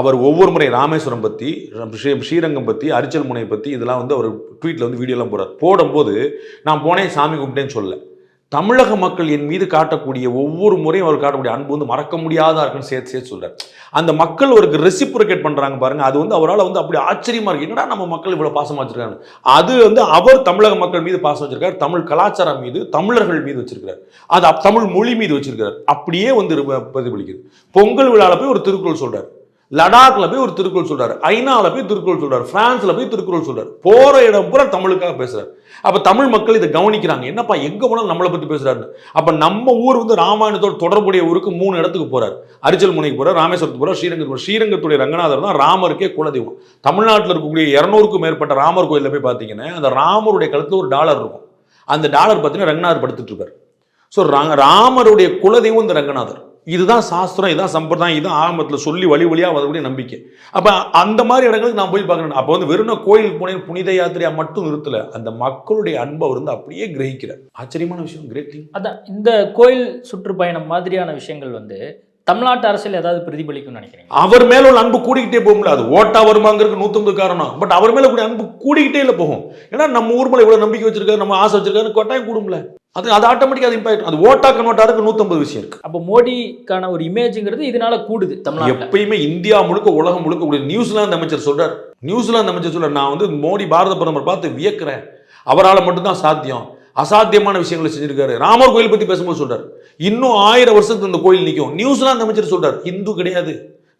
அவர் ஒவ்வொரு முறை ராமேஸ்வரம் பற்றி ஸ்ரீரங்கம் பற்றி அரிச்சல் முனை பற்றி இதெல்லாம் வந்து அவர் ட்வீட்டில் வந்து வீடியோலாம் போடுறார். போடும்போது நான் போனேன் சாமி கும்பிட்டேன்னு சொல்ல. தமிழக மக்கள் என் மீது காட்டக்கூடிய ஒவ்வொரு முறையும் அவர் காட்டக்கூடிய அன்பு வந்து மறக்க முடியாதா இருக்குன்னு சேர்த்து சேர்த்து சொல்கிறார் அந்த மக்கள் அவருக்கு ரெசிப்ரிகேட் பண்ணுறாங்க பாருங்க. அது வந்து அவரால் வந்து அப்படி ஆச்சரியமாக இருக்கு. என்னடா நம்ம மக்கள் இவ்வளோ பாசமாக வச்சிருக்காங்க? அது வந்து அவர் தமிழக மக்கள் மீது பாசம் வச்சிருக்காரு. தமிழ் கலாச்சாரம் மீது தமிழர்கள் மீது வச்சிருக்கிறார். அது தமிழ் மொழி மீது வச்சிருக்கிறார். அப்படியே வந்து பிரதிபலிக்குது. பொங்கல் விழாவில் போய் ஒரு திருக்குறள் சொல்கிறார் லடாக்ல போய் ஒரு திருக்குறள் சொல்றாரு. ஐநாவில் போய் திருக்குறள் சொல்றாரு. பிரான்ஸ்ல போய் திருக்குறள் சொல்றாரு. போற இடம் பூரா தமிழுக்காக பேசுறாரு. அப்ப தமிழ் மக்கள் இதை கவனிக்கிறாங்க. என்னப்பா எங்க போனாலும் நம்மளை பத்தி பேசுறாரு அப்ப நம்ம ஊர் வந்து ராமாயணத்தோட தொடர்புடைய ஊருக்கு மூணு இடத்துக்கு போறாரு. அரிச்சல் முனைக்கு போறாரு ராமேஸ்வரத்துக்கு போறாரு ஸ்ரீரங்கத்துக்கு போறாரு. ஸ்ரீரங்கத்துடைய ரங்கநாதர் தான் ராமருக்கே குலதெய்வம். தமிழ்நாட்டில் இருக்கக்கூடிய இரநூறுக்கும் மேற்பட்ட ராமர் கோயிலில் போய் பார்த்தீங்கன்னா அந்த ராமருடைய கழுத்துல ஒரு டாலர் இருக்கும். அந்த டாலர் பார்த்தீங்கன்னா ரங்கநாதர் படுத்துட்டு இருக்காரு. ஸோ ராமருடைய குலதெய்வம் இந்த ரங்கநாதர். இதுதான் சாஸ்திரம் இதுதான் சம்பிரதாயம் இதுதான் ஆரம்பத்தில் சொல்லி வழி வழியாக வரக்கூடிய நம்பிக்கை. அப்போ அந்த மாதிரி இடங்களுக்கு நான் போய் பார்க்கணும். அப்போ வந்து வெறும் கோயிலுக்கு போனேன் புனித யாத்திரையாக மட்டும் நிறுத்தல. அந்த மக்களுடைய அன்பை வந்து அப்படியே கிரகிக்கிறார். ஆச்சரியமான விஷயம் கிரேட் அதான் இந்த கோயில் சுற்றுப்பயணம் மாதிரியான விஷயங்கள் வந்து தமிழ்நாட்டு அரசியல் ஏதாவது பிரதிபலிக்கும்னு நினைக்கிறீங்க? அவர் மேல உள்ள அன்பு கூடிக்கிட்டே போகும்ல. அது ஓட்டா வருமாங்கிறதுக்கு நூத்தம்பது காரணம். பட் அவர் மேல கூடிய அன்பு கூடிக்கிட்டே இல்லை போகும். ஏன்னா நம்ம ஊர் மேல இவ்வளவு நம்பிக்கை வச்சிருக்காரு நம்ம ஆசை வச்சிருக்காரு கட்டாயம் கூடும்ல. அது அது ஆட்டோமேட்டிக்கா அது இம்பாக்ட் அது ஓட்டா கன்வெர்ட் ஆகிறதுக்கு நூத்தம்பது விஷயம் இருக்கு. அப்போ மோடிக்கான ஒரு இமேஜுங்கிறது இதனால கூடுது தமிழ்நாட்டில். எப்பயுமே இந்தியா முழுக்க உலகம் முழுக்க கூடிய நியூசிலாந்து அமைச்சர் சொல்றார். நியூசிலாந்து அமைச்சர் சொல்றார் நான் வந்து மோடி பாரத பிரதமர் பார்த்து வியக்கிறேன். அவரால் மட்டும்தான் சாத்தியம். அசாத்தியமான விஷயங்களை செஞ்சிருக்காரு. ராமர் கோயில் பத்தி பேசும்போது சொல்றார். இன்னும் ஆயிரம் வருஷத்துக்கு இந்த கோயில் நிற்கும் நியூசிலாந்து அமைச்சர் சொல்றார். இந்து கிடையாது.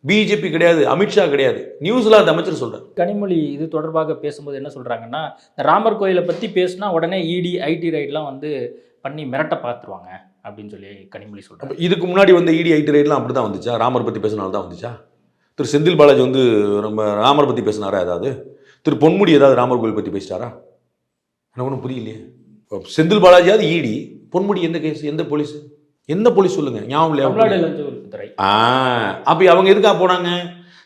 பிஜேபி கிடையாது. அமித்ஷா கிடையாது. நியூசிலாந்து அமைச்சர் சொல்றார். கனிமொழி இது தொடர்பாக பேசும்போது என்ன சொல்றாங்கன்னா ராமர் கோயிலை பத்தி பேசினா உடனே E இடி ஐடி ரைட்லாம் வந்து பண்ணி மிரட்ட பார்த்துருவாங்க அப்படின்னு சொல்லி கனிமொழி சொல்றாங்க இதுக்கு முன்னாடி வந்து இடி ஐடி ரைட்லாம் அப்படி தான் வந்துச்சா? ராமர் பற்றி பேசினால தான் வந்துச்சா? திரு செந்தில் பாலாஜி வந்து நம்ம ராமர் பற்றி பேசினாரா ஏதாவது? திரு பொன்முடி ஏதாவது ராமர் கோயில் பற்றி பேசிட்டாரா? எனக்கு ஒன்றும் புரியலையே. செந்தில் பாலாஜியாவது இடி பொன்முடி எந்த கேஸ் எந்த போலீஸ் எந்த போலீஸ் சொல்லுங்க? ஞாபகம் ஆ அப்போ அவங்க எதுக்காக போனாங்க?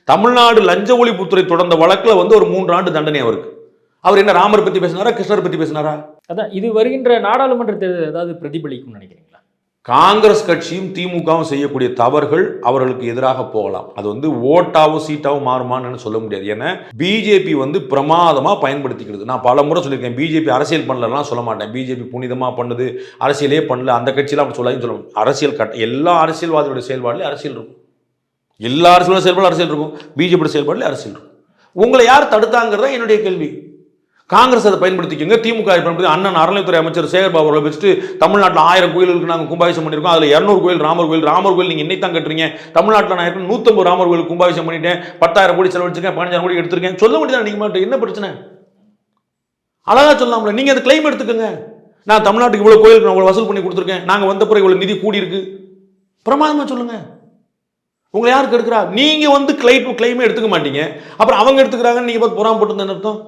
தமிழ்நாடு லஞ்ச ஒழிப்புத்துறை தொடர்ந்த வழக்கில் வந்து ஒரு மூன்று ஆண்டு தண்டனை அவருக்கு. அவர் என்ன ராமர் பற்றி பேசினாரா கிருஷ்ணர் பற்றி பேசினாரா? அதான் இது வருகின்ற நாடாளுமன்ற தேர்தல் ஏதாவது பிரதிபலிக்கும்னு நினைக்கிறீங்களா காங்கிரஸ் கட்சியும் திமுகவும் செய்யக்கூடிய தவறுகள் அவர்களுக்கு எதிராக போகலாம். அது வந்து ஓட்டாவோ சீட்டாவோ மாறுமான்னு சொல்ல முடியாது. ஏன்னா பிஜேபி வந்து பிரமாதமாக பயன்படுத்திக்கிறது. நான் பல முறை சொல்லியிருக்கேன் பிஜேபி அரசியல் பண்ணலலாம் சொல்ல மாட்டேன். பிஜேபி புனிதமாக பண்ணுது அரசியலே பண்ணல அந்த கட்சியெலாம் அப்படி சொல்லாதுன்னு சொல்ல அரசியல் கட்ட எல்லா அரசியல்வாதியோட செயல்பாடுலையும் அரசியல் இருக்கும். எல்லா அரசியலோட செயல்பாடு அரசியல் இருக்கும். பிஜேபியோட செயல்பாடுல அரசியல் இருக்கும். உங்களை யார் தடுத்தாங்கிறதா என்னுடைய கேள்வி. காங்கிரஸ் அதை பயன்படுத்திக்கோங்க. திமுக பயன்படுத்தி அண்ணன் அறநிலைத்துறை அமைச்சர் சேகர் பாபு அவர்களை வச்சுட்டு தமிழ்நாட்டில் ஆயிரம் கோயிலுக்கு நாங்கள் கும்பாபிஷம் பண்ணியிருக்கோம். அதில் இரநூறு கோயில் ராமர் கோயில் ராமர் கோயில் நீங்கள் இன்னைக்கு தான் கட்டுறீங்க. தமிழ்நாட்டில் நான் ஏற்கனவே நூற்றம்பது ராமர் கோயில் கும்பாபிஷம் பண்ணிட்டேன். பத்தாயிரம் கோடி செலவழிச்சிருக்கேன் பதினஞ்சாயிரம் கோடி எடுத்திருக்கேன். சொல்ல முடியாது நீங்கள் மட்டும் என்ன பிரச்சனை? அழகாக சொல்லலாம்ல நீங்கள் அந்த கிளைம் எடுத்துக்கோங்க. நான் தமிழ்நாட்டுக்கு இவ்வளோ கோயிலுக்கு நான் இவ்வளோ வசூல் பண்ணி கொடுத்துருக்கேன். நாங்கள் வந்த பிறகு இவ்வளோ நிதி கூடியிருக்கு பிரமாதமாக சொல்லுங்க. உங்களை யாருக்கு எடுக்கிறா? நீங்கள் வந்து கிளைம் கிளைமே எடுத்துக்க மாட்டீங்க. அப்புறம் அவங்க எடுத்துக்கிறாங்கன்னு நீங்கள் பார்த்து புறாம போட்டு அர்த்தம்?